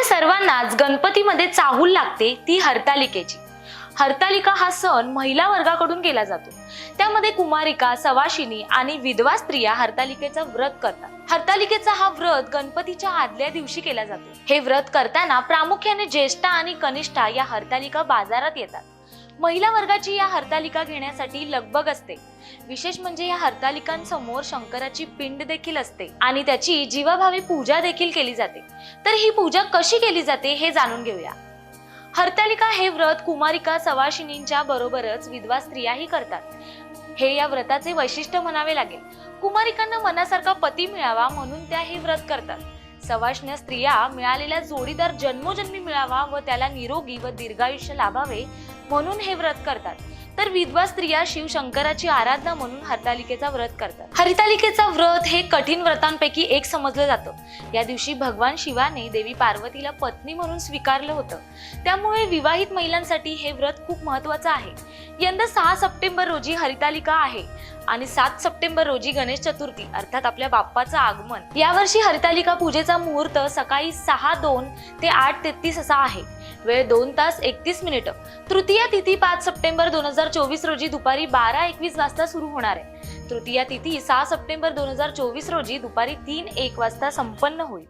आपल्या सर्वांनाच गणपतीमध्ये चाहूल लागते ती हरतालिकेची. हरतालिका हा सण महिला वर्गाकडून केला जातो. त्यामध्ये कुमारिका सवाशिनी आणि विधवा स्त्रिया हरतालिकेचा व्रत करतात. हरतालिकेचा हा व्रत गणपतीच्या आदल्या दिवशी केला जातो. हे व्रत करताना प्रामुख्याने ज्येष्ठा आणि कनिष्ठा या हरतालिका बाजारात येतात. महिला वर्गाची या हरतालिका घेण्यासाठी लगबग असते. विशेष म्हणजे या हरतालिकांसमोर शंकराची पिंड देखील असते आणि त्याची जीवाभावी पूजा देखील केली जाते. तर ही पूजा कशी केली जाते हे जाणून घेऊया. हरतालिका हे व्रत कुमारिका सवाशिनींच्या बरोबरच विधवा स्त्रियाही करतात. हे या व्रताचे वैशिष्ट्य म्हणावे लागेल. कुमारिकांना मनासारखा पती मिळावा म्हणून त्या हे व्रत करतात. सवाष्ण स्त्रिया मिळालेला जोडीदार जन्मोजन्मी मिळावा व त्याला निरोगी व दीर्घायुष्य लाभावे म्हणून हे व्रत करतात. तर विधवा स्त्रिया शिवशंकराची आराधना म्हणून हरतालिकेचा व्रत करतात. हरितालिकेचा व्रत हे कठीण व्रतांपैकी एक समजलं जातं. या दिवशी भगवान शिवाने देवी पार्वतीला पत्नी म्हणून स्वीकारलं होतं. त्यामुळे विवाहित महिलांसाठी हे व्रत खूप महत्वाचं आहे. यंदा सहा सप्टेंबर रोजी हरितालिका आहे आणि सात सप्टेंबर रोजी गणेश चतुर्थी अर्थात आपल्या बाप्पाचं आगमन. यावर्षी हरितालिका पूजेचा मुहूर्त सकाळी सहा दोन ते आठ तेहतीस असा आहे. वेळ दोन तास एकतीस मिनिटं. तृतीया तिथी पाच सप्टेंबर दोन हजार चोवीस रोजी दुपारी बारा एकवीस वाजता सुरू होणार आहे. तृतीया तिथी सहा सप्टेंबर दोन हजार चोवीस रोजी दुपारी तीन एक वाजता संपन्न होईल.